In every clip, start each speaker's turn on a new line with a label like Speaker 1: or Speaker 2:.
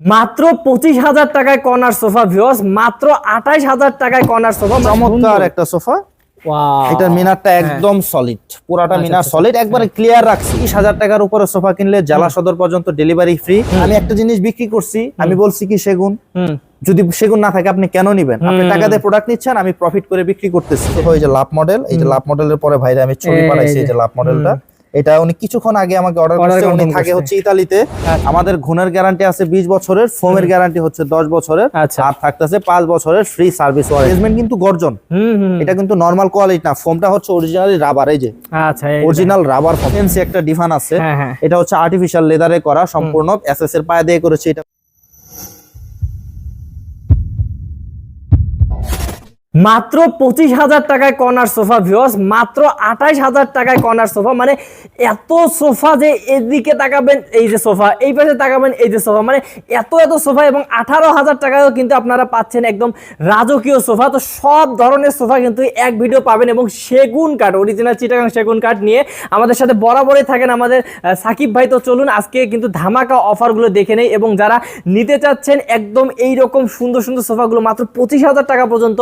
Speaker 1: মাত্র পঁচিশ হাজার টাকায় কর্নার সোফা ভিওস মাত্র আঠাইশ হাজার টাকায় কর্নার সোফা।
Speaker 2: চমৎকার একটা সোফা। এটার মিনারটা একদম সলিড পুরাটা
Speaker 1: হ্যাঁ। আচ্ছা,
Speaker 2: মিনার
Speaker 1: আচ্ছা,
Speaker 2: সলিড একবারে ক্লিয়ার রাখছি। বিশ হাজার টাকার উপরে সোফা কিনলে জেলা সদর পর্যন্ত ডেলিভারি ফ্রি আমি একটা জিনিস বিক্রি করছি। আমি বলছি কি সেগুন? যদি সেগুন না থাকে আপনি কেন নিবেন? আপনি টাকা দিয়ে প্রোডাক্ট নিচ্ছেন আমি প্রফিট করে বিক্রি করতেছি। এই যে লাভ মডেল এই যে লাভ মডেলের পরে ভাইরা আমি ছবি পাঠাইছি এই।
Speaker 1: যে।
Speaker 2: লাভ মডেলটা এটা উনি কিছুক্ষণ আগে আমাকে অর্ডার করেছে উনি থাকে হচ্ছে ইতালিতে। আমাদের ঘুণের গ্যারান্টি আছে 20 বছরের ফোমের গ্যারান্টি হচ্ছে 10 বছরের
Speaker 1: আচ্ছা।
Speaker 2: আর থাকতেছে 5 বছরের ফ্রি সার্ভিস ওয়ারেন্টি কিন্তু গর্জন। এটা কিন্তু নরমাল কোয়ালিটি না। ফোমটা হচ্ছে অরিজিনালি রাবার এই যে।
Speaker 1: আচ্ছা
Speaker 2: অরিজিনাল রাবার ফোম একটা ডিফান আছে।
Speaker 1: হ্যাঁ হ্যাঁ।
Speaker 2: এটা হচ্ছে আর্টিফিশিয়াল লেদারে করা সম্পূর্ণ এসএস এর পায়ে দিয়ে করেছে। এটা
Speaker 1: মাত্র পঁচিশ হাজার টাকায় কর্নার সোফা ভিওস মাত্র আঠাইশ হাজার টাকায় কর্নার সোফা মানে এত সোফা যে এদিকে তাকাবেন, এই যে সোফা এই পাশে তাকাবেন, এই যে সোফা মানে এত এত সোফা এবং আঠারো হাজার টাকায়ও কিন্তু আপনারা পাচ্ছেন একদম রাজকীয় সোফা তো সব ধরনের সোফা কিন্তু এক ভিডিও পাবেন এবং সেগুন কাঠ অরিজিনাল চিটাগাং সেগুন কাঠ নিয়ে আমাদের সাথে বরাবরই থাকেন আমাদের সাকিব ভাই। তো চলুন আজকে কিন্তু ধামাকা অফারগুলো দেখে নেই এবং যারা নিতে চাচ্ছেন একদম এই রকম সুন্দর সুন্দর সোফাগুলো মাত্র পঁচিশ হাজার টাকা পর্যন্ত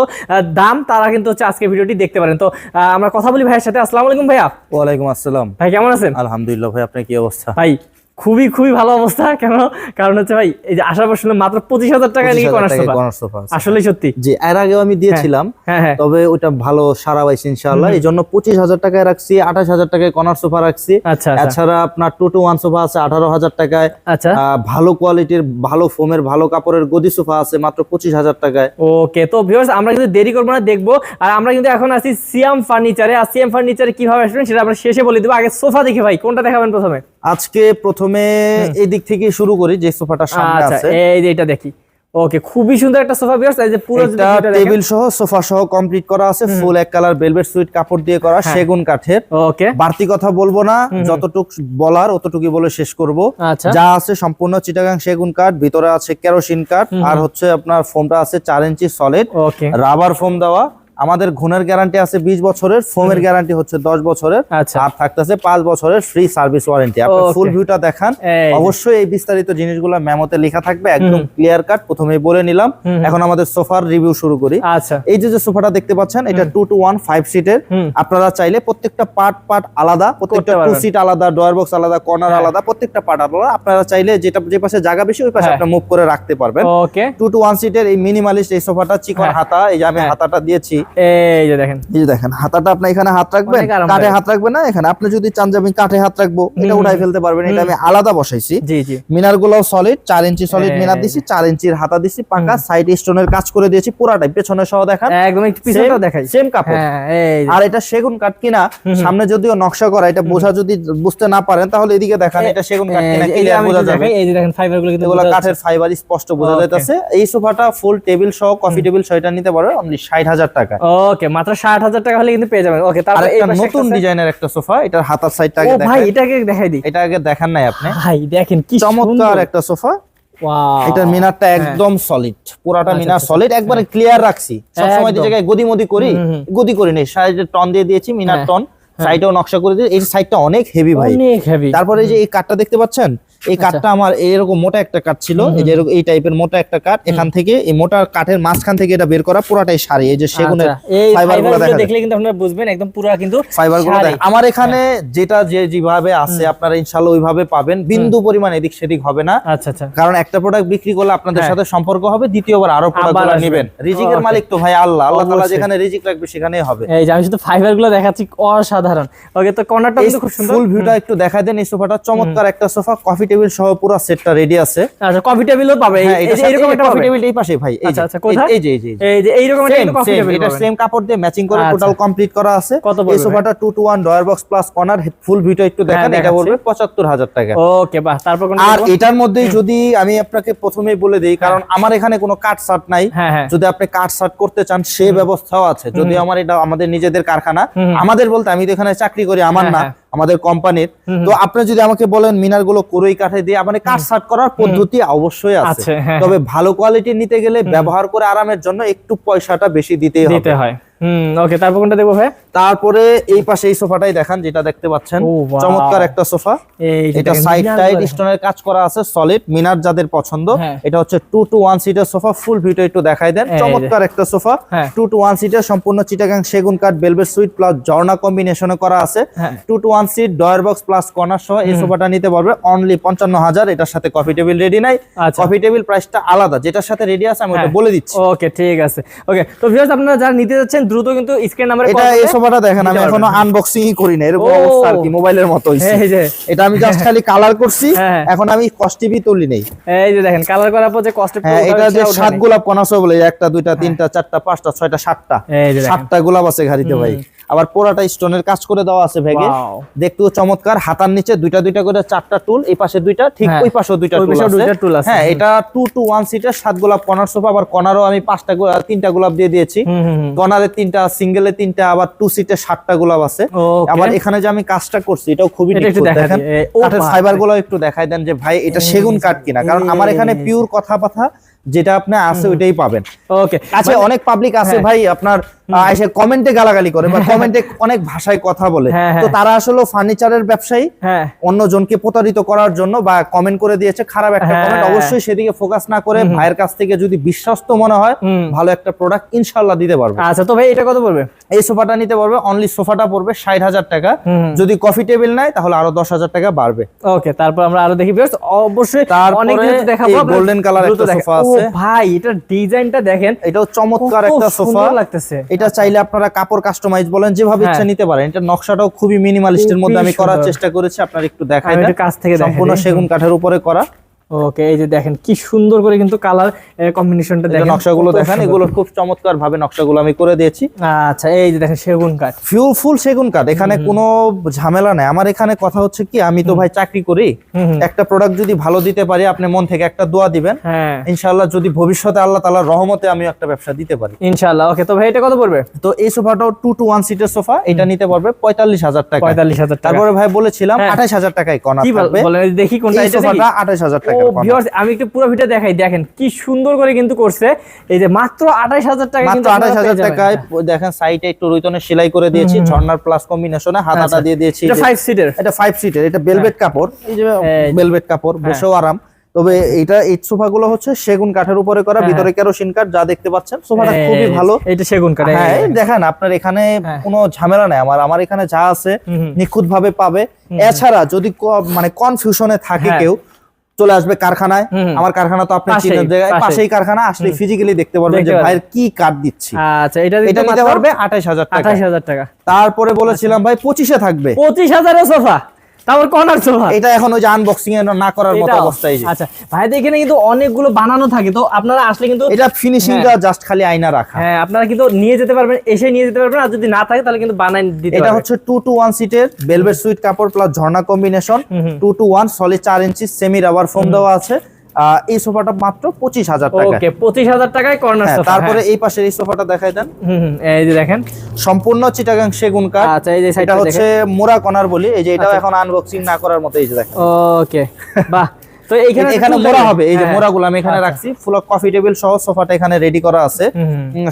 Speaker 1: দাম তারা কিন্তু হচ্ছে আজকে ভিডিওটি দেখতে পারেন। তো আমরা কথা বলি ভাইয়ের সাথে। আসসালামু আলাইকুম ভাইয়া।
Speaker 2: ওয়ালাইকুম আসসালাম।
Speaker 1: ভাই কেমন আছেন?
Speaker 2: আলহামদুলিল্লাহ ভাই আপনার কি অবস্থা?
Speaker 1: ভাই খুবই খুবই ভালো অবস্থা। কেন? কারণ হচ্ছে ভাই এই যে আসার পর শুনলাম মাত্র পঁচিশ হাজার টাকা নাকি
Speaker 2: 25,000
Speaker 1: কর্নার
Speaker 2: টাকায়
Speaker 1: সোফা
Speaker 2: corner sofa আছে।
Speaker 1: আসলে সত্যি।
Speaker 2: জি এর আগেও আমি দিয়েছিলাম
Speaker 1: হ্যাঁ হ্যাঁ।
Speaker 2: তবে ওটা ভালো সারা পাইছি ইনশাআল্লাহ। এই জন্য পঁচিশ হাজার টাকায় রাখছি আঠাশ হাজার টাকায় কর্নার সোফা রাখছি।
Speaker 1: আচ্ছা আচ্ছা।
Speaker 2: এছাড়া আপনার টু টু ওয়ান সোফা আছে আঠারো হাজার টাকায়।
Speaker 1: আচ্ছা।
Speaker 2: ভালো কোয়ালিটির ভালো ফোমের ভালো কাপড়ের গদি সোফা আছে মাত্র পঁচিশ হাজার টাকায়।
Speaker 1: ওকে তো ভিউয়ার্স আমরা কিন্তু দেরি করব না দেখব। আর আমরা কিন্তু এখন আছি সিয়াম ফার্নিচারে। আর সিয়াম ফার্নিচারে কীভাবে আসবেন সেটা আমরা শেষে বলে দেবো। আগে সোফা দেখি ভাই কোনটা দেখাবেন প্রথমে?
Speaker 2: আজকে প্রথমে এই দিক থেকে শুরু করি যে সোফাটা সামনে
Speaker 1: আচ্ছা
Speaker 2: আছে।
Speaker 1: এই যে এটা দেখি। ওকে খুবই সুন্দর একটা সোফা ভিউয়ার্স এই যে পুরো
Speaker 2: এটা টেবিল সহ সোফা সহ কমপ্লিট করা আছে ফুল এক কালার ভেলভেট সুইট কাপড় দিয়ে করা
Speaker 1: হ্যাঁ।
Speaker 2: সেগুন কাঠের।
Speaker 1: ওকে।
Speaker 2: বাড়তি কথা বলব না যতটুক বলার অতটুকুই বলে শেষ করব।
Speaker 1: আচ্ছা।
Speaker 2: যা আছে সম্পূর্ণ চিটাগাং সেগুন কাঠ ভিতরে আছে কেরোসিন কাঠ আর হচ্ছে আপনার ফোমটা আছে চার ইঞ্চি সলিড
Speaker 1: ওকে।
Speaker 2: রাবার ফোম দেওয়া আমাদের ঘুণের গ্যারান্টি আছে 20 বছরের ফোমের গ্যারান্টি হচ্ছে 10 বছরের
Speaker 1: আচ্ছা।
Speaker 2: আর থাকতেছে 5 বছরের ফ্রি সার্ভিস ওয়ারেন্টি আপনি. ফুল ভিউটা দেখান অবশ্যই এই বিস্তারিত জিনিসগুলো মেমোতে লেখা থাকবে একদম ক্লিয়ার কাট প্রথমেই বলে নিলাম। এখন আমাদের সোফার রিভিউ শুরু করি।
Speaker 1: আচ্ছা।
Speaker 2: এই যে যে সোফাটা দেখতে পাচ্ছেন এটা টু টু ওয়ান ফাইভ সিটের। আপনারা চাইলে প্রত্যেকটা পার্ট পার্ট আলাদা প্রত্যেকটা টু সিট আলাদা ডয়ার বক্স আলাদা কর্নার
Speaker 1: হ্যাঁ।
Speaker 2: আলাদা প্রত্যেকটা পার্ট আলাদা। আপনারা চাইলে যেটা যে পাশে জায়গা বেশি ওই পাশে
Speaker 1: হ্যাঁ।
Speaker 2: আপনারা মুভ করে রাখতে পারবেন। টু টু ওয়ান সিটের এই মিনিমালিস্ট এই সোফাটা চিকন
Speaker 1: হ্যাঁ।
Speaker 2: হাতা এই যে আমি
Speaker 1: হ্যাঁ।
Speaker 2: হাতাটা দিয়েছি
Speaker 1: এই যে দেখেন।
Speaker 2: এই যে দেখেন হাতাটা আপনি এখানে হাত রাখবেন কাঠে হাত রাখবেন না এখানে। আপনি যদি চান যে আমি কাঠে হাত রাখব এটা উঠাই ফেলতে পারবেন। এটা আমি আলাদা বসাইছি।
Speaker 1: জি জি।
Speaker 2: মিনার গুলাও সলিড চার ইঞ্চি সলিড মিনার দিছি চার ইঞ্চির হাতা দিছি পাকা সাইড স্টোনের কাজ করে দিয়েছি পুরাটাই। পেছনে সহ দেখান।
Speaker 1: একদম পিছনটাও দেখাই।
Speaker 2: সেম কাপড়।
Speaker 1: হ্যাঁ।
Speaker 2: আর এটা সেগুন কাঠ কিনা সামনে যদিও নকশা করা এটা বোঝা যদি বুঝতে না পারেন তাহলে এদিকে দেখান এটা সেগুন কাঠ কিনা ক্লিয়ার বোঝা যাবে।
Speaker 1: এই যে দেখেন ফাইবারগুলো কিন্তু
Speaker 2: এগুলো কাঠের ফাইবার স্পষ্ট বোঝা. যাইতেছে। এই সোফাটা ফুল টেবিল সহ কফি টেবিল সহ এটা নিতে পারবে অনলি ষাট হাজার টাকা
Speaker 1: ওকে মাত্র ষাট হাজার টাকা হলে কিন্তু পেয়ে যাবেন। ওকে তারপর এই
Speaker 2: নতুন। ডিজাইনের একটা সোফা এটার হাতার সাইডটা আগে
Speaker 1: ভাই
Speaker 2: দেখেন
Speaker 1: এটাকে দেখাই দিই।
Speaker 2: এটা আগে দেখান নাই আপনি।
Speaker 1: ভাই দেখেন কি
Speaker 2: চমৎকার একটা সোফা।
Speaker 1: ওয়াও
Speaker 2: এটার মিনারটা একদম সলিড পুরাটা
Speaker 1: আচ্ছা,
Speaker 2: মিনার
Speaker 1: আচ্ছা,
Speaker 2: সলিড একবারে ক্লিয়ার রাখছি। সবসময় যে। জায়গায় গদি মদি করি। গদি করি নেই সাইডে টন দিয়ে দিয়েছি মিনার
Speaker 1: হ্যাঁ,
Speaker 2: টন। সাইডেও নকশা করে দিয়ে এই সাইডটা অনেক হেভি ভাই।
Speaker 1: অনেক হেভি
Speaker 2: তারপরে যে এই কাঠটা দেখতে পাচ্ছেন? এই
Speaker 1: আচ্ছা।
Speaker 2: কাঠটা আমার এরকম মোটা একটা কাঠ ছিল এই যে এই টাইপের মোটা একটা কাঠ এখান থেকে এই মোটা কাঠের মাঝখান থেকে এটা বের করা পুরাটাই সারি এই যে সেগুনের
Speaker 1: আচ্ছা, এই
Speaker 2: ফাইবার ফাইবারগুলো দেখা
Speaker 1: দেখলে কিন্তু আপনারা বুঝবেন একদম পুরো কিন্তু
Speaker 2: ফাইবারগুলো আমার এখানে যেটা যে যেভাবে আছে আপনারা ইনশাল্লাহ ওইভাবে পাবেন বিন্দু পরিমাণ এদিক সেদিক হবে না।
Speaker 1: আচ্ছা আচ্ছা।
Speaker 2: কারণ একটা প্রোডাক্ট বিক্রি করলে আপনাদের
Speaker 1: হ্যাঁ।
Speaker 2: সাথে সম্পর্ক হবে দ্বিতীয়বার আরও প্রোডাক্ট
Speaker 1: আবার আসবে।
Speaker 2: নেবেন। রিজিকের মালিক তো ভাই আল্লাহ আল্লাহ তাআলা যেখানে রিজিক রাখবে সেখানেই হবে।
Speaker 1: এই যে আমি শুধু ফাইবারগুলো দেখাচ্ছি অসাধারণ। ওকে তো কর্নারটা কিন্তু খুব সুন্দর।
Speaker 2: ফুল ভিউটা একটু দেখাই দেন এই সোফাটা চমৎকার একটা সোফা কফি টেবিল সহ পুরো সেটটা রেডি আছে।
Speaker 1: আচ্ছা কফি টেবিলও পাবে। এই-
Speaker 2: হ্যাঁ এটা
Speaker 1: এরকম একটা
Speaker 2: কফি টেবিল এই পাশে। ভাই
Speaker 1: আচ্ছা, আচ্ছা, কোথায়?
Speaker 2: এই যে এই যে এই যে।
Speaker 1: এই যে এইরকম একটা কফি টেবিল
Speaker 2: এটা। সেম কাপড় দিয়ে ম্যাচিং করে
Speaker 1: আচ্ছা।
Speaker 2: টোটাল কমপ্লিট করা আছে। এই সোফাটা 2 two 1 drawer box plus corner full ভিউটা একটু দেখেন এটা
Speaker 1: দেখাচ্ছি।
Speaker 2: পড়বে 75000 টাকা।
Speaker 1: ওকে বাহ তারপর কোনটা
Speaker 2: আর এটার মধ্যেই যদি আমি আপনাকে প্রথমেই বলে দেই কারণ আমার এখানে কোনো কাট সাট নাই।
Speaker 1: হ্যাঁ হ্যাঁ।
Speaker 2: যদি আপনি কাট সাট করতে চান সে ব্যবস্থাও আছে। যদি আমার এটা আমাদের নিজেদের কারখানা আমাদের বলতে আমি তো এখানে চাকরি করি আমার
Speaker 1: হ্যাঁ,
Speaker 2: না।
Speaker 1: হ্যাঁ।
Speaker 2: আমাদের কোম্পানির। তো আপনি যদি আমাকে বলেন মিনারগুলো কোরই কাঠে দিয়ে মানে কাঠ সাট করার পদ্ধতি অবশ্যই আছে।
Speaker 1: হ্যাঁ,
Speaker 2: তবে ভালো কোয়ালিটি নিতে গেলে ব্যবহার করে আরামের জন্য একটু পয়সাটা বেশি দিতে হবে।
Speaker 1: দিতে হয়। হুম ওকে তারপর কোনটা দেখব ভাই?
Speaker 2: তারপরে এই পাশে এই সোফাটাই দেখান যেটা দেখতে পাচ্ছেন। চমৎকার একটা সোফা। এটা সাইড টাইড। স্টোনের কাজ করা আছে সলিড মিনার যাদের পছন্দ।
Speaker 1: হ্যাঁ।
Speaker 2: এটা হচ্ছে টু টু ওয়ান সিটের সোফা ফুল ভিডিও একটু দেখাই দেন। চমৎকার একটা সোফা। টু টু ওয়ান সিটের সম্পূর্ণ চিটাগাং সেগুন কাঠ বেলভেট সুইট প্লাস ঝর্ণা কম্বিনেশনে করা আছে। Two two one seat drawer box plus corner সহ এই সোফাটা নিতে পারবে। অনলি পঞ্চান্ন হাজার এটার সাথে কফি টেবিল রেডি নাই। কফি টেবিল প্রাইসটা আলাদা যেটার সাথে রেডি আছে আমি ওটা
Speaker 1: হ্যাঁ।
Speaker 2: বলে দিচ্ছি।
Speaker 1: ওকে ঠিক আছে। ওকে তো ভিউয়ার্স আপনারা যারা নিতে যাচ্ছেন দ্রুত কিন্তু স্ক্রিন নাম্বারে
Speaker 2: এটা এই সোফাটা দেখেন আমি এখনও আনবক্সিং করি না এরকম অবস্থা আর কি মোবাইলের মতো হইছে।
Speaker 1: এই যে
Speaker 2: এটা আমি জাস্ট খালি কালার করছি
Speaker 1: হ্যাঁ।
Speaker 2: এখন আমি কস্টিভি তুলি নাই।
Speaker 1: এই যে দেখেন কালার করার পর যে
Speaker 2: হ্যাঁ এটা যে সাত গোলাপ কোন বলে একটা দুইটা তিনটা চারটা পাঁচটা ছয়টা সাতটা। সাতটা গোলাপ আছে ঘাড়িতে ভাই। আবার পোড়াটা স্টোনের কাজ করে দেওয়া আছে ভেগে. দেখতেও চমৎকার হাতার নিচে দুইটা দুইটা করে চারটা টুল এই পাশে দুইটা ঠিক
Speaker 1: হ্যাঁ।
Speaker 2: ওই পাশেও দুইটা টুল আছে। হ্যাঁ এটা টু টু ওয়ান সিটের সাত গোলাপ কর্নার সোফা আবার কর্নারও আমি পাঁচটা গোলাপ তিনটা গোলাপ দিয়ে দিয়েছি। কর্নারে তিনটা সিঙ্গেলে তিনটা আবার টু সিটে সাতটা গোলাপ আছে। আবার এখানে যে আমি কাজটা করছি এটাও খুবই দেখেন। ফাইবারগুলো একটু দেখাই দেন যে ভাই এটা সেগুন কাঠ কিনা কারণ আমার এখানে পিওর কথা কথা যেটা আপনি আছে ওইটাই পাবেন।
Speaker 1: ওকে
Speaker 2: কাছে অনেক পাবলিক আছে
Speaker 1: হ্যাঁ।
Speaker 2: ভাই আপনার এসে কমেন্টে গালাগালি করে বা কমেন্টে অনেক ভাষায় কথা বলে।
Speaker 1: হ্যাঁ,
Speaker 2: তো
Speaker 1: হ্যাঁ।
Speaker 2: তারা আসলে ফার্নিচারের ব্যবসায়ী।
Speaker 1: হ্যাঁ।
Speaker 2: অন্যজনকে প্রতারিত করার জন্য বা কমেন্ট করে দিয়েছে খারাপ একটা
Speaker 1: হ্যাঁ।
Speaker 2: কমেন্ট অবশ্যই সেদিকে ফোকাস না করে ভাইয়ের কাছ থেকে যদি বিশ্বস্ত মনে হয় ভালো একটা প্রোডাক্ট ইনশাল্লাহ দিতে পারবে।
Speaker 1: আচ্ছা তো ভাই এটা কত পড়বে?
Speaker 2: এই সোফাটা নিতে পারবে অনলি সোফাটা পড়বে ষাট হাজার টাকা। যদি কফি টেবিল নেয় তাহলে আরও দশ হাজার টাকা বাড়বে।
Speaker 1: ওকে তারপর আমরা আরও দেখি অবশ্যই অনেক কিছু দেখাবো
Speaker 2: color
Speaker 1: দ্রুত
Speaker 2: একটা সোফা আছে।
Speaker 1: ভাই এটা ডিজাইনটা দেখেন।
Speaker 2: এটাও চমৎকার একটা সোফা
Speaker 1: লাগতেছে।
Speaker 2: এটা চাইলে আপনারা কাপড় কাস্টমাইজ বলেন যেভাবে
Speaker 1: হ্যাঁ।
Speaker 2: ইচ্ছা নিতে পারেন। এটা নকশাটাও খুবই মিনিমালিস্টের মধ্যে আমি করার চেষ্টা করেছি আপনারা একটু দেখাই
Speaker 1: কাছ থেকে
Speaker 2: সম্পূর্ণ সেগুন কাঠের উপরে করা।
Speaker 1: ওকে এই যে দেখেন কি সুন্দর করে কিন্তু কালার কম্বিনেশনটা দেখেন।
Speaker 2: নকশাগুলো দেখেন এগুলো খুব চমৎকার ভাবে নকশাগুলো আমি করে দিয়েছি।
Speaker 1: আচ্ছা এই যে দেখেন সেগুন কাঠ।
Speaker 2: ফিউল ফুল সেগুন কাঠ এখানে কোনো ঝামেলা নাই। আমার এখানে কথা হচ্ছে কি আমি তো ভাই চাকরি করি। একটা প্রোডাক্ট যদি ভালো দিতে পারি আপনি মন থেকে একটা দোয়া দিবেন।
Speaker 1: হ্যাঁ।
Speaker 2: ইনশাআল্লাহ যদি ভবিষ্যতে আল্লাহ তাআলার রহমতে আমি একটা ব্যবসা দিতে পারি।
Speaker 1: ইনশাআল্লাহ ওকে তো ভাই এটা কত পড়বে?
Speaker 2: তো এই সোফাটাও টু টু ওয়ান সিটের সোফা এটা নিতে পারবে পঁয়তাল্লিশ হাজার টাকা।
Speaker 1: পঁয়তাল্লিশ হাজার টাকা।
Speaker 2: তারপরে ভাই বলেছিলাম
Speaker 1: হ্যাঁ।
Speaker 2: আঠাশ হাজার টাকায় কনা থাকবে।
Speaker 1: বলেন দেখি কোনটা
Speaker 2: এই
Speaker 1: এটা
Speaker 2: সোফাটা আঠাশ হাজার
Speaker 1: ও
Speaker 2: টাকা
Speaker 1: ভিউয়ার্স আমি একটু পুরো ভিডিও দেখাই। দেখেন কি সুন্দর করে কিন্তু করছে। এই যে মাত্র আঠাশ হাজার টাকা কিন্তু
Speaker 2: আঠাশ
Speaker 1: আপনারা
Speaker 2: হাজার
Speaker 1: পেয়ে যাবেন।
Speaker 2: টাকায় দেখেন সাইডে একটু রুইতনের সেলাই করে দিয়েছি ঝর্ণার প্লাস কম্বিনেশনে হাতাটা
Speaker 1: আচ্ছা।
Speaker 2: দিয়ে দিয়েছি।
Speaker 1: এটা
Speaker 2: যে-
Speaker 1: ফাইভ সিটের
Speaker 2: এটা ফাইভ সিটের এটা বেলভেট কাপড়। এই যে বেলভেট কাপড় বসেও আরাম। তবে এটা এই সোফা গুলো হচ্ছে সেগুন কাঠের উপরে করা
Speaker 1: হ্যাঁ।
Speaker 2: ভিতরে কেরোসিন কাঠ যা দেখতে পাচ্ছেন সোফাটা খুবই ভালো।
Speaker 1: এটা সেগুন কাঠ
Speaker 2: হ্যাঁ দেখেন আপনার এখানে
Speaker 1: হ্যাঁ।
Speaker 2: কোনো ঝামেলা নাই। আমার আমার এখানে যা আছে। নিখুঁত ভাবে পাবে। এছাড়া যদি মানে কনফিউশনে থাকে
Speaker 1: হ্যাঁ।
Speaker 2: কেউ চলে আসবে কারখানায়। আমার কারখানা তো আপনি
Speaker 1: পাশেই,
Speaker 2: জায়গায়।
Speaker 1: পাশেই।
Speaker 2: কারখানা আসলে ফিজিক্যালি দেখতে পারবেন যে ভাইয়ের কি কাট দিচ্ছি।
Speaker 1: আচ্ছা এটা
Speaker 2: এটা নিতে পারবে আঠাশ হাজার টাকা।
Speaker 1: আঠাশ হাজার টাকা।
Speaker 2: তারপরে বলেছিলাম ভাই 25 এ থাকবে।
Speaker 1: 25000 এর সোফা তারপর কর্নার সোফা
Speaker 2: এটা এখন ওই যে আনবক্সিং এর না করার মতো? অবস্থা এই
Speaker 1: আচ্ছা ভাইদের এখানে কিন্তু অনেকগুলো বানানো থাকে তো আপনারা আসলে কিন্তু
Speaker 2: এটা ফিনিশিংটা জাস্ট খালি আয়না রাখা।
Speaker 1: হ্যাঁ আপনারা কিন্তু নিয়ে যেতে পারবেন এসে নিয়ে যেতে পারবেন আর যদি না থাকে তাহলে কিন্তু বানাই দিতে
Speaker 2: এটা হচ্ছে টু টু ওয়ান সিটের বেলভেট সুইট কাপড় প্লাস ঝর্ণা কম্বিনেশন
Speaker 1: হুম হুম।
Speaker 2: টু টু ওয়ান সলিড চার ইঞ্চি সেমি রাবার ফোম দেওয়া আছে। এই সোফাটা মাত্র পঁচিশ হাজার টাকা
Speaker 1: ওকে পঁচিশ হাজার টাকায় কর্নার
Speaker 2: হ্যাঁ, তারপরে এই পাশের এই সোফাটা দেখাই দেন।
Speaker 1: এই যে দেখেন।
Speaker 2: সম্পূর্ণ চিটাগাং সেগুন কাঠ।
Speaker 1: আচ্ছা এই যে
Speaker 2: এটা
Speaker 1: সাইডটা
Speaker 2: হচ্ছে মোরা কর্নার বলি এই যে এটাও
Speaker 1: আচ্ছা।
Speaker 2: এখন আনবক্সিং না করার মতো এই যে দেখেন।
Speaker 1: ওকে বাহ। তো এইখানে
Speaker 2: এখানে মোড়া হবে এই যে
Speaker 1: হ্যাঁ।
Speaker 2: মোড়াগুলো আমি এখানে
Speaker 1: আচ্ছা।
Speaker 2: রাখছি। ফুল কফি টেবিল সহ সোফাটা এখানে রেডি করা আছে।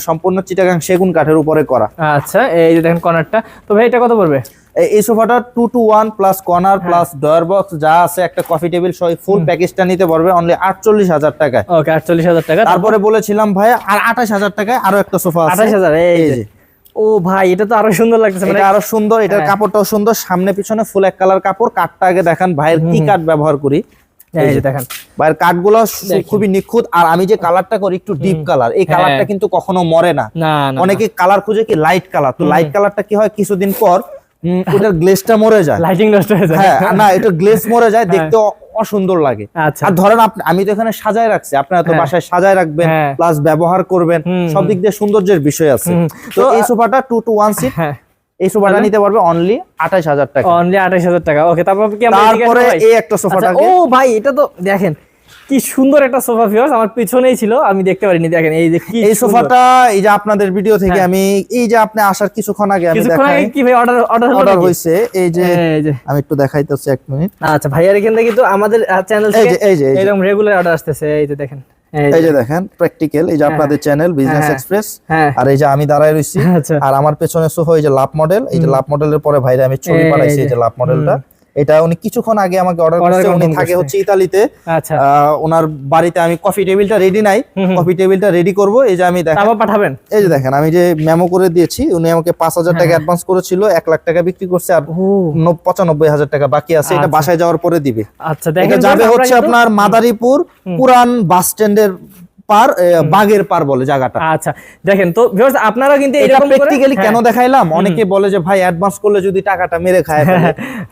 Speaker 2: সম্পূর্ণ চিটাগাং সেগুন কাঠের উপরে করা।
Speaker 1: আচ্ছা এই যে দেখেন কর্নারটা তো ভাই এটা কত পড়বে?
Speaker 2: এই- সোফাটা two two one plus corner
Speaker 1: হ্যাঁ।
Speaker 2: প্লাস ডয়ার বক্স যা আছে একটা কফি টেবিল সহ ফুল প্যাকেজটা নিতে পারবে অনলি আটচল্লিশ হাজার টাকায়।
Speaker 1: ওকে আটচল্লিশ হাজার টাকা।
Speaker 2: তারপরে বলেছিলাম ভাই আর আঠাশ হাজার টাকায় আরও একটা সোফা
Speaker 1: আঠাশ হাজার এই যে। ও ভাই এটা তো আরও সুন্দর লাগছে মানে
Speaker 2: আরও সুন্দর এটার
Speaker 1: হ্যাঁ।
Speaker 2: কাপড়টাও সুন্দর সামনে পিছনে ফুল এক কালার কাপড়। কাঠটা আগে দেখান ভাইয়ের কি কাঠ ব্যবহার করি।
Speaker 1: এই যে দেখেন।
Speaker 2: ভাইয়ের কাঠগুলো। খুবই নিখুঁত আর আমি যে কালারটা করি একটু ডিপ কালার এই
Speaker 1: হ্যাঁ।
Speaker 2: কালারটা কিন্তু কখনো মরে না। অনেকে কালার খুঁজে কি লাইট কালার তো লাইট কালারটা কি হয়? কিছুদিন পর ওটার গ্লেজটা মরে যায়।
Speaker 1: লাইটিং নষ্ট হয়ে যায়।
Speaker 2: হ্যাঁ না এটা গ্লেজ মরে যায় দেখতে অ- অসুন্দর লাগে।
Speaker 1: আচ্ছা।
Speaker 2: আর ধরেন আমি তো এখানে সাজায় রাখছি আপনারা তো
Speaker 1: হ্যাঁ।
Speaker 2: বাসায় সাজায় রাখবেন
Speaker 1: হ্যাঁ।
Speaker 2: প্লাস ব্যবহার করবেন সব দিক দিয়ে সৌন্দর্যের বিষয় আছে। তো এই সোফাটা টু টু ওয়ান সিট
Speaker 1: হ্যাঁ।
Speaker 2: এই সোফাটা নিতে পারবে অনলি আঠাশ হাজার টাকা।
Speaker 1: অনলি আঠাশ হাজার টাকা। ওকে তারপর কি আমরা
Speaker 2: এই একটা সোফাটা
Speaker 1: ও ভাই এটা তো দেখেন কি সুন্দর একটা সোফা ফিওর্স আমার পিছনেই ছিল আমি দেখতে পারিনি দেখেন এই যে কি
Speaker 2: এই সোফাটা এই যে আপনাদের ভিডিও থেকে
Speaker 1: হ্যাঁ।
Speaker 2: আমি এই যে আপনি আসার কিছুক্ষণ আগে আমি
Speaker 1: কিছুক্ষণ
Speaker 2: দেখাই
Speaker 1: কি ভাই অর্ডার অর্ডার
Speaker 2: অর্ডার? হয়েছে এই যে আমি একটু দেখাইতেছি এক মিনিট
Speaker 1: আচ্ছা ভাইয়ার এখান থেকে কিন্তু আমাদের চ্যানেল থেকে
Speaker 2: এই যে
Speaker 1: এরকম রেগুলার অর্ডার আসতেছে এই যে দেখেন এই
Speaker 2: যে দেখেন প্র্যাকটিক্যাল এই যে আপনাদের চ্যানেল বিজনেস
Speaker 1: হ্যাঁ।
Speaker 2: এক্সপ্রেস
Speaker 1: হ্যাঁ
Speaker 2: আর এই যে আমি দাঁড়ায় রইছি
Speaker 1: আচ্ছা
Speaker 2: আর আমার পেছনে সোফা এই যে লাভ মডেল এই যে লাভ মডেলের পরে ভাইরা আমি ছবি পাঠাইছি এই।
Speaker 1: যে
Speaker 2: লাভ মডেলটা এটা উনি কিছুক্ষণ আগে আমাকে অর্ডার করছে উনি থাকে হচ্ছে ইতালিতে।
Speaker 1: আচ্ছা।
Speaker 2: ওনার বাড়িতে আমি কফি টেবিলটা রেডি নাই। কফি টেবিলটা রেডি করব। এই যে আমি দেখেন
Speaker 1: পাঠাবেন?
Speaker 2: এই যে দেখেন আমি যে মেমো করে দিয়েছি উনি আমাকে পাঁচ হাজার টাকা অ্যাডভান্স করেছিল এক লাখ টাকা বিক্রি করছে আর
Speaker 1: ও।
Speaker 2: ন- পঁচানব্বই হাজার টাকা বাকি আছে। এটা
Speaker 1: আচ্ছা।
Speaker 2: বাসায় যাওয়ার পরে দিবে।
Speaker 1: আচ্ছা দেখেন
Speaker 2: যাবে হচ্ছে আপনার মাদারীপুর পুরান বাস স্ট্যান্ডের পার বাগের পার বলে জায়গাটা।
Speaker 1: আচ্ছা দেখেন তো আপনারা কিন্তু এরকম
Speaker 2: প্র্যাকটিক্যালি কেন
Speaker 1: হ্যাঁ।
Speaker 2: দেখাইলাম? অনেকে বলে যে ভাই অ্যাডভান্স করলে যদি টাকাটা মেরে খায়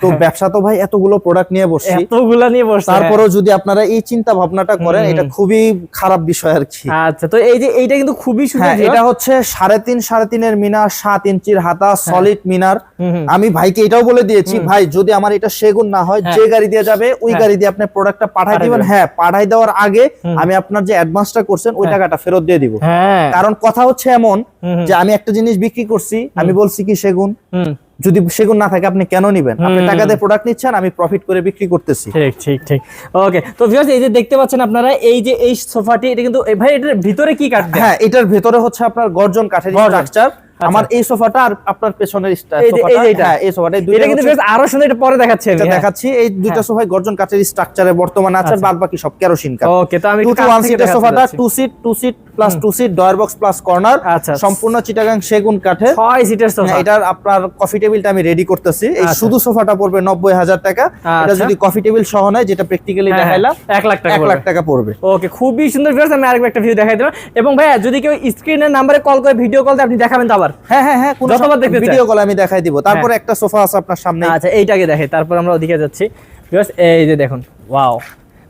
Speaker 2: তো ব্যবসা তো ভাই এতগুলো প্রোডাক্ট নিয়ে বসছি।
Speaker 1: এতগুলা নিয়ে বসছে
Speaker 2: তারপরেও যদি আপনারা এই চিন্তা ভাবনাটা করেন এটা খুবই খারাপ বিষয় আর কি।
Speaker 1: আচ্ছা তো এই যে এইটা কিন্তু খুবই সুন্দর
Speaker 2: হ্যাঁ এটা হচ্ছে সাড়ে তিন সাড়ে তিনের মিনার সাত ইঞ্চির হাতা সলিড মিনার। আমি ভাইকে এটাও বলে দিয়েছি ভাই যদি আমার এটা সেগুন না হয়
Speaker 1: হ্যাঁ।
Speaker 2: যে গাড়ি দিয়ে যাবে ওই
Speaker 1: হ্যাঁ।
Speaker 2: গাড়ি দিয়ে আপনি প্রোডাক্টটা পাঠাই দিবেন। হ্যাঁ পাঠাই দেওয়ার আগে আমি আপনার যে অ্যাডভান্সটা করছেন ওই টাকাটা ফেরত দিয়ে দিব।
Speaker 1: হ্যাঁ।
Speaker 2: কারণ কথা হচ্ছে এমন। যে আমি একটা জিনিস বিক্রি করছি আমি বলছি কি সেগুন? যদি সেগুন না থাকে আপনি কেন নিবেন? আপনি টাকা দিয়ে প্রোডাক্ট নিচ্ছেন আমি প্রফিট করে বিক্রি করতেছি।
Speaker 1: ঠিক ঠিক ঠিক। ওকে তো ভিউয়ার্স এই যে দেখতে পাচ্ছেন আপনারা এই যে এই সোফাটি এটা কিন্তু এ ভাই এটার ভিতরে কি কাঠ
Speaker 2: হ্যাঁ এটার ভিতরে হচ্ছে আপনার গর্জন কাঠের স্ট্রাকচার আমার এই সোফাটা আর আপনার পেছনের
Speaker 1: এই
Speaker 2: সোফাটা
Speaker 1: এটা।
Speaker 2: হ্যাঁ
Speaker 1: কিন্তু আরও সুন্দর এটা পরে দেখাচ্ছি আমি হ্যাঁ।
Speaker 2: দেখাচ্ছি এই দুইটা সোফায় গর্জন কাঠের স্ট্রাকচারে বর্তমানে আছে বাদ বাকি সব কেরোসিন কাঠ
Speaker 1: ওকে তো আমি
Speaker 2: টু সিটের সোফাটা। Two seat two seat plus two seat drawer box plus corner
Speaker 1: আচ্ছা।
Speaker 2: সম্পূর্ণ চিটাগাং সেগুন কাঠে
Speaker 1: ছয় সিটের সোফা
Speaker 2: হ্যাঁ, এটার আপনার কফি টেবিলটা আমি রেডি করতেছি। এই
Speaker 1: আচ্ছা।
Speaker 2: শুধু সোফাটা পড়বে নব্বই হাজার টাকা। এটা
Speaker 1: আচ্ছা।
Speaker 2: যদি কফি টেবিল সহ নেয় যেটা প্র্যাকটিক্যালি
Speaker 1: হ্যাঁ,
Speaker 2: দেখাইলাম
Speaker 1: এক লাখ টাকা
Speaker 2: এক লাখ টাকা পড়বে।
Speaker 1: ওকে খুবই সুন্দর ভিউয়ার্স আমি আরেকবার একটা ভিডিও দেখাই দিলাম। এবং ভাইয়া যদি কেউ স্ক্রিনের নাম্বারে কল করে ভিডিও কল দেয় আপনি দেখাবেন তো আবার?
Speaker 2: হ্যাঁ হ্যাঁ হ্যাঁ কোনো
Speaker 1: দেখতে
Speaker 2: ভিডিও কল আমি দেখাই দিব। তারপর একটা সোফা আছে আপনার সামনে
Speaker 1: আচ্ছা এইটাকে দেখাই তারপর আমরা ওদিকে যাচ্ছি। এই যে দেখুন ওয়াও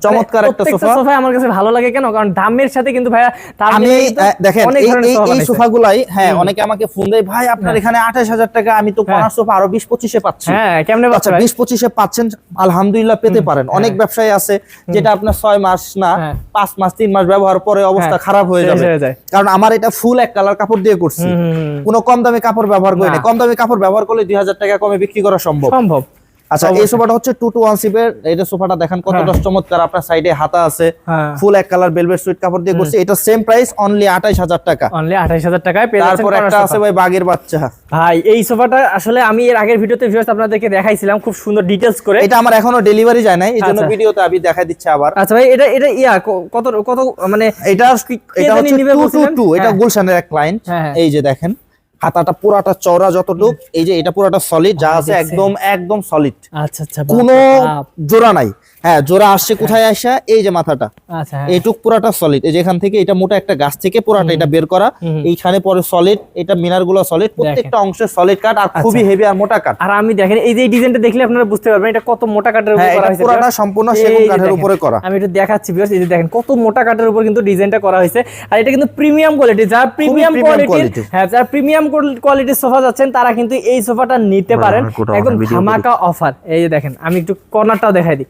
Speaker 2: চমৎকার একটা সোফা।
Speaker 1: সোফা আমার কাছে ভালো লাগে কেন? কারণ দামের সাথে কিন্তু ভাইয়া
Speaker 2: আমি দেখেন এই
Speaker 1: সোফা
Speaker 2: এই সোফাগুলাই হ্যাঁ অনেকে আমাকে ফোন দেয় ভাই আপনার এখানে আঠাশ হাজার টাকা আমি তো কর্নার সোফা আরও বিশ পঁচিশে পাচ্ছি।
Speaker 1: হ্যাঁ কেমনে ভাই?
Speaker 2: বিশ পঁচিশে পাচ্ছেন আলহামদুলিল্লাহ পেতে পারেন। অনেক ব্যবসায়ী আছে যেটা আপনার ছয় মাস না
Speaker 1: হ্যাঁ।
Speaker 2: পাঁচ মাস তিন মাস ব্যবহার পরে অবস্থা
Speaker 1: হ্যাঁ,
Speaker 2: খারাপ হয়ে যাবে কারণ আমার এটা ফুল এক কালার কাপড় দিয়ে করছি। কোনো কম দামে কাপড় ব্যবহার করি না
Speaker 1: না।
Speaker 2: কম দামে কাপড় ব্যবহার করলে দুই হাজার টাকা কমে বিক্রি করা সম্ভব।
Speaker 1: সম্ভব।
Speaker 2: আচ্ছা এই সোফাটা হচ্ছে টু টু ওয়ান সিপের এটা সোফাটা দেখেন কতটা চমৎকার আপনার সাইডে হাতা আছে।
Speaker 1: হ্যাঁ।
Speaker 2: ফুল এক কালার বেলভেট সুইট কাপড় দিয়ে করছি। এটা সেম প্রাইস অনলি আঠাইশ হাজার টাকা।
Speaker 1: অনলি আঠাইশ হাজার টাকায়
Speaker 2: তারপর একটা আছে ভাই বাগের বাচ্চা।
Speaker 1: ভাই এই সোফাটা আসলে আমি এর আগের ভিডিওতে ভিউয়ার্স আপনাদেরকে দেখাইছিলাম খুব সুন্দর ডিটেইলস করে।
Speaker 2: এটা আমার এখনও ডেলিভারি যায় নাই এই জন্য
Speaker 1: আচ্ছা।
Speaker 2: ভিডিওতে আমি দেখাই দিচ্ছি আবার।
Speaker 1: আচ্ছা ভাই এটা এটা ইয়া কত কত মানে
Speaker 2: এটা এটা হচ্ছে
Speaker 1: বলছিলেন?
Speaker 2: টু এটা
Speaker 1: হ্যাঁ।
Speaker 2: গুলশানের এক ক্লায়েন্ট
Speaker 1: হ্যাঁ, হ্যাঁ।
Speaker 2: এই যে দেখেন। হাতাটা পুরাটা চওড়া যতটুক এই যে এটা পুরাটা সলিড যা আছে একদম একদম সলিড
Speaker 1: আচ্ছা আচ্ছা
Speaker 2: কোনো জোড়া নাই। হ্যাঁ জোড়া আসছে কোথায় আসা? এই যে মাথাটা।
Speaker 1: আচ্ছা হ্যাঁ।
Speaker 2: এইটুক পুরাটা সলিড এই যেখান থেকে এটা মোটা একটা গাছ থেকে পুরাটা এটা বের করা। এইখানে পরে সলিড এটা মিনারগুলো সলিড প্রত্যেকটা অংশে সলিড কাট আর খুবই হেভি আর মোটা কাট
Speaker 1: আর আমি দেখেন এই যে ডিজাইনটা দেখলে আপনারা বুঝতে পারবেন এটা কত মোটা কাঠের উপর
Speaker 2: হ্যাঁ
Speaker 1: করা হয়েছে।
Speaker 2: পুরাটা সম্পূর্ণ সেগুন কাঠের উপরে করা।
Speaker 1: আমি একটু দেখাচ্ছি viewers, এই যে দেখেন কত মোটা কাঠের উপর কিন্তু ডিজাইনটা করা হয়েছে। আর এটা কিন্তু প্রিমিয়াম কোয়ালিটি যারা প্রিমিয়াম
Speaker 2: quality।
Speaker 1: হ্যাঁ যারা প্রিমিয়াম কোয়ালিটির সোফা যাচ্ছেন তারা কিন্তু এই সোফাটা নিতে পারেন। একদম ধামাকা অফার এই যে দেখেন আমি একটু কর্নারটাও দেখাই দিই।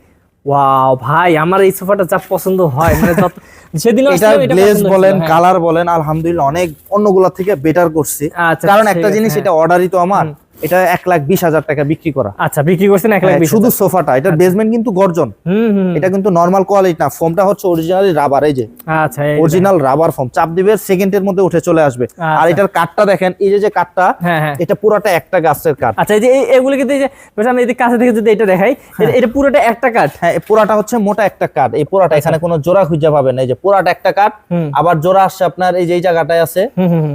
Speaker 1: ওয়াও ভাই আমার এই সোফাটা যা পছন্দ হয় মানে যত সেদিন
Speaker 2: এটা গ্লেজ বলেন কালার বলেন আলহামদুলিল্লাহ অনেক অন্যগুলা থেকে বেটার করছি
Speaker 1: হ্যাঁ। আচ্ছা,
Speaker 2: কারণ একটা জিনিস
Speaker 1: হ্যাঁ।
Speaker 2: এটা অর্ডারই তো আমার এটা এক লাখ বিশ হাজার টাকা বিক্রি করা।
Speaker 1: আচ্ছা বিক্রি করছেন এক লাখ
Speaker 2: হ্যাঁ, শুধু সোফাটা এটার বেসমেন্ট কিন্তু গর্জন। এটা কিন্তু নর্মাল কোয়ালিটি না ফোমটা হচ্ছে অরিজিনালি রাবার এই যে।
Speaker 1: আচ্ছা
Speaker 2: অরিজিনাল রাবার ফোম চাপ দিবে সেকেন্ডের মধ্যে উঠে চলে আসবে। আর
Speaker 1: আচ্ছা।
Speaker 2: এটার কাঠটা দেখেন এই যে যে কাঠটা
Speaker 1: হ্যাঁ হ্যাঁ।
Speaker 2: এটা পুরাটা একটা গাছের কাঠ।
Speaker 1: আচ্ছা এই যে এগুলো কিন্তু এই যে আমি যে কাছে থেকে যদি এটা দেখাই এটা- এটা পুরোটা একটা কাঠ?
Speaker 2: হ্যাঁ পুরাটা হচ্ছে মোটা একটা কাঠ। এই পুরাটা এখানে কোনো জোড়া খুঁজে পাবেন না। এই যে পুরাটা একটা কাঠ আবার জোড়া আসছে আপনার এই যে এই জায়গাটায় আছে।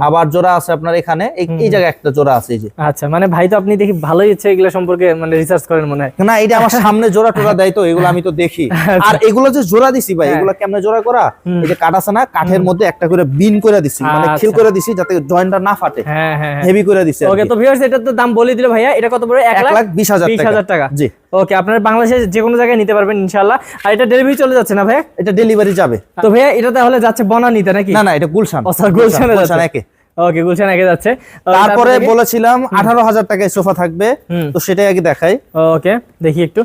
Speaker 2: আবার জোড়া আছে আপনার এখানে এই- এই জায়গায় একটা জোড়া আছে এই যে।
Speaker 1: আচ্ছা মানে ভাই তো আপনি দেখি ভালোই ইচ্ছে এগুলো সম্পর্কে মানে রিসার্চ করেন মনে হয়।
Speaker 2: না এটা আমার সামনে জোড়া টোড়া দেয় তো এগুলো আমি তো দেখি। আর এগুলো যে জোড়া দিছি ভাই
Speaker 1: হ্যাঁ।
Speaker 2: এগুলো কেমনে জোড়া করা? এই যে কাঠ আছে না কাঠের মধ্যে একটা করে বিন করে দিছি মানে খিল
Speaker 1: আচ্ছা।
Speaker 2: করে দিছি যাতে জয়েন্টটা না ফাটে।
Speaker 1: হ্যাঁ হ্যাঁ হ্যাঁ।
Speaker 2: হেভি করে দিছি
Speaker 1: ওকে তো ভিউয়ার্স এটা তো দাম বলে দিলে ভাইয়া এটা কত পড়বে? এক
Speaker 2: এক
Speaker 1: লাখ
Speaker 2: লাখ বিশ হাজার
Speaker 1: বিশ
Speaker 2: টাকা।
Speaker 1: হাজার টাকা।
Speaker 2: জি।
Speaker 1: ওকে আপনার বাংলাদেশে যে কোনো জায়গায় নিতে পারবেন ইনশাল্লাহ আর এটা ডেলিভারি চলে যাচ্ছে না ভাইয়া?
Speaker 2: এটা ডেলিভারি যাবে।
Speaker 1: তো ভাইয়া এটা তাহলে যাচ্ছে বনানীতে নাকি?
Speaker 2: না না এটা গুলশান।
Speaker 1: ও স্যার গুলশানে যাচ্ছে। ওকে গুলশান একে যাচ্ছে।
Speaker 2: তারপরে
Speaker 1: তারপরে
Speaker 2: বলেছিলাম আঠারো হাজার টাকায় সোফা থাকবে। তো সেটাই আগে দেখাই।
Speaker 1: ওকে দেখি একটু।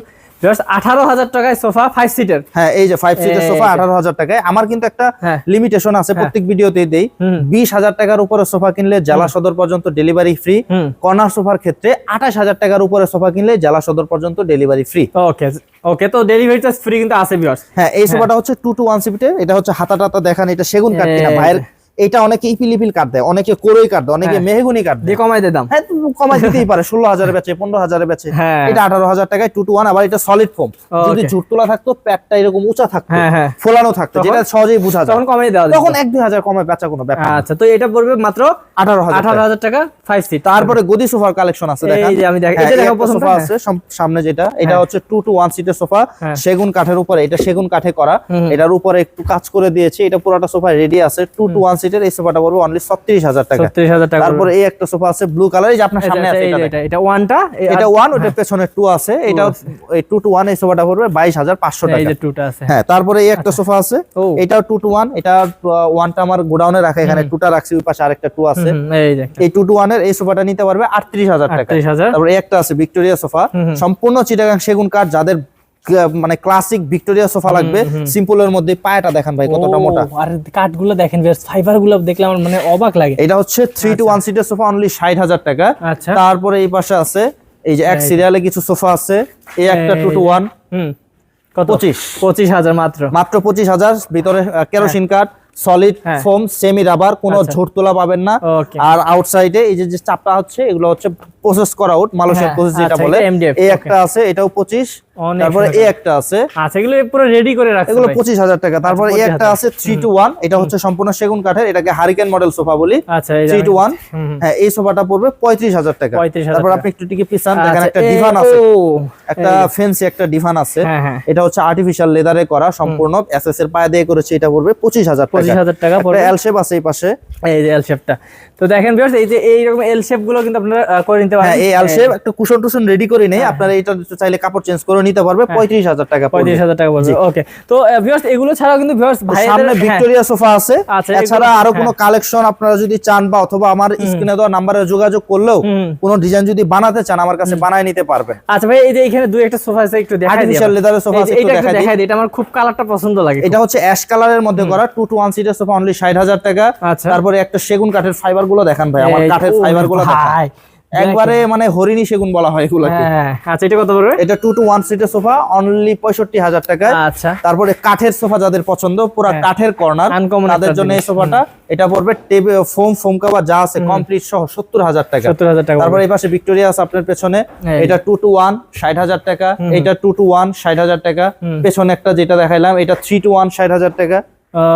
Speaker 1: আঠারো হাজার টাকায় সোফা ফাইভ সিটার
Speaker 2: হ্যাঁ এই যে ফাইভ সিটের সোফা। আঠারো হাজার টাকায়। আমার কিন্তু একটা
Speaker 1: হ্যাঁ।
Speaker 2: লিমিটেশন আছে প্রত্যেক ভিডিওতে দেই। বিশ হাজার টাকার উপরে সোফা কিনলে জেলা সদর পর্যন্ত ডেলিভারি ফ্রি। কর্নার সোফার ক্ষেত্রে আঠাশ হাজার টাকার উপরে সোফা কিনলে জেলা সদর পর্যন্ত ডেলিভারি ফ্রি
Speaker 1: ওকে ওকে তো ডেলিভারি চার্জ ফ্রি কিন্তু আছে ভিউয়ার্স
Speaker 2: হ্যাঁ এই সোফাটা হচ্ছে টু টু ওয়ান সিটের এটা হচ্ছে হাতা টাতা দেখান এটা সেগুন কাঠ কিনা ভাইয়ের এটা অনেকে ইপিলিপিল কাট দেয় অনেকে কোরই কাট দেয় অনেকে
Speaker 1: হ্যাঁ।
Speaker 2: মেহগুনি কাট দেয়
Speaker 1: দিয়ে। কমাই দে দাম।
Speaker 2: হ্যাঁ কমাই দিতেই পারে ষোলো হাজারে বেচে পনেরো হাজারে বেচে।
Speaker 1: হ্যাঁ।
Speaker 2: এটা আঠারো হাজার টাকায় টু টু ওয়ান আবার এটা সলিড ফোম যদি. ঝুট তোলা থাকতো প্যাটটা এরকম উঁচা থাকতো
Speaker 1: হ্যাঁ।
Speaker 2: ফোলানো থাকতো যেটা সহজেই বোঝা যায়।
Speaker 1: তখন কমাই দেওয়া
Speaker 2: তখন এক দুই হাজার কমে বেচা কোনো ব্যাপার
Speaker 1: আচ্ছা তো এটা পড়বে মাত্র
Speaker 2: আঠারো হাজার
Speaker 1: আঠারো হাজার টাকা? ফাইভ সিট
Speaker 2: তারপরে গদি সোফার কালেকশন আছে
Speaker 1: এই যে আমি
Speaker 2: হ্যাঁ,
Speaker 1: এটা
Speaker 2: সোফা
Speaker 1: হ্যাঁ।
Speaker 2: আছে সামনে যেটা এটা
Speaker 1: হ্যাঁ।
Speaker 2: হচ্ছে টু টু ওয়ান সিটের সোফা
Speaker 1: হ্যাঁ।
Speaker 2: সেগুন কাঠের উপরে। এটা সেগুন কাঠে করা। এটার উপরে একটু কাজ করে দিয়েছে। এটা পুরোটা সোফা রেডি আছে। টু টু ওয়ান সিটের এই সোফাটা পড়বে অনলি ছত্রিশ হাজার টাকা।
Speaker 1: ছত্রিশ হাজার টাকা
Speaker 2: তারপরে এই একটা সোফা আছে ব্লু কালার এই যে আপনার সামনে আছে
Speaker 1: এটা-
Speaker 2: এটা
Speaker 1: এটা-। এটা ওয়ানটা
Speaker 2: এটা ওয়ান ওটার পেছনে টু আছে। এটা এই টু টু ওয়ান এই সোফাটা পড়বে বাইশ হাজার পাঁচশো
Speaker 1: এই যে টুটা আছে
Speaker 2: হ্যাঁ। তারপরে এই একটা সোফা আছে। এটাও টু টু ওয়ান এটা ওয়ানটা আমার গোডাউনে রাখা এখানে। টুটা রাখছি ওই পাশে আরেকটা টু আছে।
Speaker 1: এই
Speaker 2: টু টু ওয়ান এর এই সোফাটা নিতে পারবে আটত্রিশ হাজার টাকা। তারপরে এই একটা আছে ভিক্টোরিয়া সোফা। সম্পূর্ণ চিটাগাং সেগুন কাঠ যাদের মানে ক্লাসিক ভিক্টোরিয়া সোফা লাগবে সিম্পলের মধ্যে পায়াটা দেখেন ভাই কতটা মোটা।
Speaker 1: আর কাঠগুলো দেখেন ফাইবারগুলো দেখলে আমার মানে অবাক লাগে।
Speaker 2: এটা হচ্ছে থ্রি টু ওয়ান সিটের সোফা অনলি ষাট হাজার টাকা।
Speaker 1: আচ্ছা।
Speaker 2: তারপরে এই পাশে আছে এই যে এক সিরিয়ালে কিছু সোফা আছে এই একটা টু টু ওয়ান
Speaker 1: হুম। কত?
Speaker 2: পঁচিশ।
Speaker 1: পঁচিশ হাজার মাত্র।
Speaker 2: মাত্র পঁচিশ হাজার ভিতরে কেরোসিন কাঠ সলিড
Speaker 1: হ্যাঁ।
Speaker 2: ফোম সেমি রাবার কোনো
Speaker 1: আচ্ছা।
Speaker 2: ঝোট তোলা পাবেন না। আর আউটসাইডে এই যে চাপটা হচ্ছে এগুলো হচ্ছে প্রসেস করা আউট মালয়েশিয়ার
Speaker 1: হ্যাঁ,
Speaker 2: প্রসেস যেটা
Speaker 1: আচ্ছা,
Speaker 2: বলে। এই একটা আছে এটাও পঁচিশ। তারপরে
Speaker 1: সুন্দর।
Speaker 2: এই একটা আছে।
Speaker 1: আচ্ছা এগুলো পুরো রেডি করে রাখছে
Speaker 2: এগুলো
Speaker 1: ভাই।
Speaker 2: পঁচিশ হাজার টাকা। তারপরে এই একটা আছে থ্রি টু ওয়ান এটা হচ্ছে সম্পূর্ণ সেগুন কাঠের এটাকে হারিকেন মডেল সোফা বলি।
Speaker 1: আচ্ছা এই যে
Speaker 2: থ্রি
Speaker 1: আমি-
Speaker 2: টু ওয়ান
Speaker 1: হুম, হুম।
Speaker 2: হ্যাঁ এই সোফাটা পড়বে পঁয়ত্রিশ হাজার টাকা। তারপর আপনি একটু টিকে পিছান দেখেন
Speaker 1: আচ্ছা,
Speaker 2: একটা ডিভান আছে। একটা ফেন্সি একটা ডিভান আছে।
Speaker 1: হ্যাঁ, হ্যাঁ।
Speaker 2: এটা হচ্ছে আর্টিফিশিয়াল লেদারে করা সম্পূর্ণ এসএস এর পায়ে দিয়ে করেছে এটা পড়বে পঁচিশ হাজার টাকা।
Speaker 1: 25,000 টাকা পড়বে।
Speaker 2: এল শেপ আছে এই পাশে।
Speaker 1: এই যে এল শেপটা তো দেখেন ভিউয়ার্স এই যে এইরকম এল শেপগুলো কিন্তু আপনারা করে নিতে পারেন।
Speaker 2: হ্যাঁ এই এল শেপ একটা কুশন টুশন রেডি করে নেই। আপনারা এটা চাইলে কাপড় চেঞ্জ করে নিতে পারবে পঁয়ত্রিশ হাজার টাকা
Speaker 1: পঁয়ত্রিশ হাজার টাকা বলবে ওকে। তো ভিউয়ার্স এগুলো ছাড়াও কিন্তু ভিউয়ার্স ভাই
Speaker 2: সামনে ভিক্টোরিয়া সোফা আছে।
Speaker 1: আচ্ছা,
Speaker 2: এছাড়া আরও
Speaker 1: হ্যাঁ।
Speaker 2: কোনো কালেকশন আপনারা যদি চান বা অথবা আমার স্ক্রিনে দেওয়া নাম্বারে যোগাযোগ করলেও কোনো ডিজাইন যদি বানাতে চান আমার কাছে বানায় নিতে পারবেন
Speaker 1: আচ্ছা ভাই এই যে এখানে দুই একটা সোফা আছে একটু দেখাই দিই
Speaker 2: আর্টিফিশিয়াল লেদারের সোফা আছে একটু দেখাই দিই।
Speaker 1: এটা আমার খুব কালারটা পছন্দ লাগে
Speaker 2: এটা হচ্ছে অ্যাশ কালারের মধ্যে করা টু টু ওয়ান সিটের সোফা অনলি ষাট হাজার টাকা।
Speaker 1: আচ্ছা।
Speaker 2: তারপরে একটা সেগুন কাঠের ফাইবারগুলো দেখান ভাই আমার কাঠের ফাইবারগুলো দেখান। একবারে মানে হরিণী সেগুন বলা হয় এগুলোকে।
Speaker 1: হ্যাঁ আচ্ছা এটা কত পড়বে?
Speaker 2: এটা টু টু ওয়ান সিটের সোফা অনলি পঁয়ষট্টি হাজার টাকা
Speaker 1: আচ্ছা।
Speaker 2: তারপরে কাঠের সোফা যাদের পছন্দ পুরো
Speaker 1: হ্যাঁ।
Speaker 2: কাঠের কর্নার তাদের জন্য এই সোফাটা এটা পড়বে টেবিল ফোম ফোম কাভার যা আছে কমপ্লিট সহ সত্তর হাজার টাকা।
Speaker 1: সত্তর হাজার টাকা
Speaker 2: তারপরে এই পাশে ভিক্টোরিয়া আছে আপনার পেছনে। এটা টু টু ওয়ান ষাট হাজার টাকা। এটা টু টু ওয়ান ষাট হাজার টাকা। পেছনে একটা যেটা দেখাইলাম এটা থ্রি টু ওয়ান ষাট হাজার টাকা।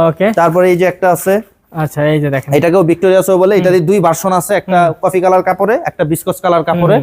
Speaker 1: ওকে
Speaker 2: তারপরে এই যে একটা আছে
Speaker 1: আচ্ছা এই যে দেখেন।
Speaker 2: এটাকেও ভিক্টোরিয়া সো বলে এটারই দুই ভার্সন আছে একটা কফি কালার কাপড়ে একটা বিস্কস কালার কাপড়ে।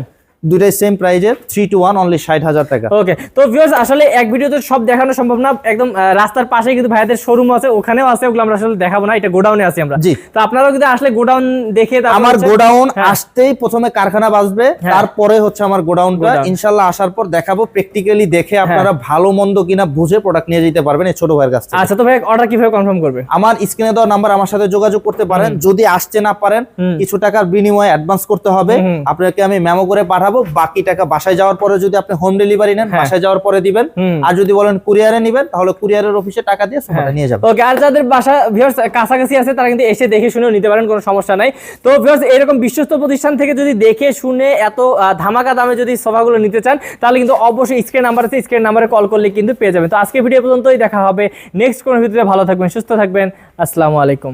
Speaker 2: দুইটাই সেম প্রাইজের থ্রি টু ওয়ান অনলি ষাট হাজার টাকা।
Speaker 1: ওকে তো ভিউয়ার্স আসলে এক ভিডিওতে সব দেখানো সম্ভব না। একদম রাস্তার পাশে কিন্তু ভাইদের শোরুম আছে ওখানেও আছে ওগুলো আমরা আসলে দেখাবো না এটা গোডাউনে আছি আমরা।
Speaker 2: জি।
Speaker 1: তো আপনারাও কিন্তু আসলে গোডাউন দেখে
Speaker 2: আমার গোডাউন
Speaker 1: হ্যাঁ।
Speaker 2: আসতেই প্রথমে কারখানা বাজবে
Speaker 1: হ্যাঁ।
Speaker 2: তারপরে হচ্ছে আমার গোডাউনটা। ইনশাল্লাহ আসার পর দেখাবো প্র্যাকটিক্যালি দেখে আপনারা ভালো মন্দ কিনা বুঝে প্রোডাক্ট নিয়ে যেতে পারবেন এই ছোট ভাইয়ের কাছ থেকে।
Speaker 1: আচ্ছা তো ভাই অর্ডার কীভাবে কনফার্ম করবে?
Speaker 2: আমার স্ক্রিনে দেওয়া নাম্বার আমার সাথে যোগাযোগ করতে পারেন। যদি আসতে না পারেন কিছু টাকার বিনিময়ে অ্যাডভান্স করতে হবে। আপনাকে আমি মেমো করে পাঠাবো। বাকি টাকা বাসায় যাওয়ার পরে যদি আপনি হোম ডেলিভারি নেন
Speaker 1: হ্যাঁ।
Speaker 2: বাসায় যাওয়ার পরে দিবেন। আর যদি বলেন কুরিয়ারে নেবেন তাহলে কুরিয়ারের অফিসে টাকা দিয়ে সোফাটা নিয়ে যাবেন।
Speaker 1: ওকে আর যাদের বাসা ভিউয়ার্স কাছাকাছি আছে তারা কিন্তু এসে দেখে শুনেও নিতে পারেন কোনো সমস্যা নাই। তো ভিউয়ার্স এরকম বিশ্বস্ত প্রতিষ্ঠান থেকে যদি দেখে শুনে এত ধামাকা দামে যদি সোফাগুলো নিতে চান তাহলে কিন্তু অবশ্যই স্ক্রিন নাম্বার আছে স্ক্রিন নাম্বারে কল করলে কিন্তু পেয়ে যাবেন। তো আজকে ভিডিও পর্যন্তই দেখা হবে নেক্সট কোনো ভিডিওতে। ভালো থাকবেন সুস্থ থাকবেন। আসসালামু আলাইকুম।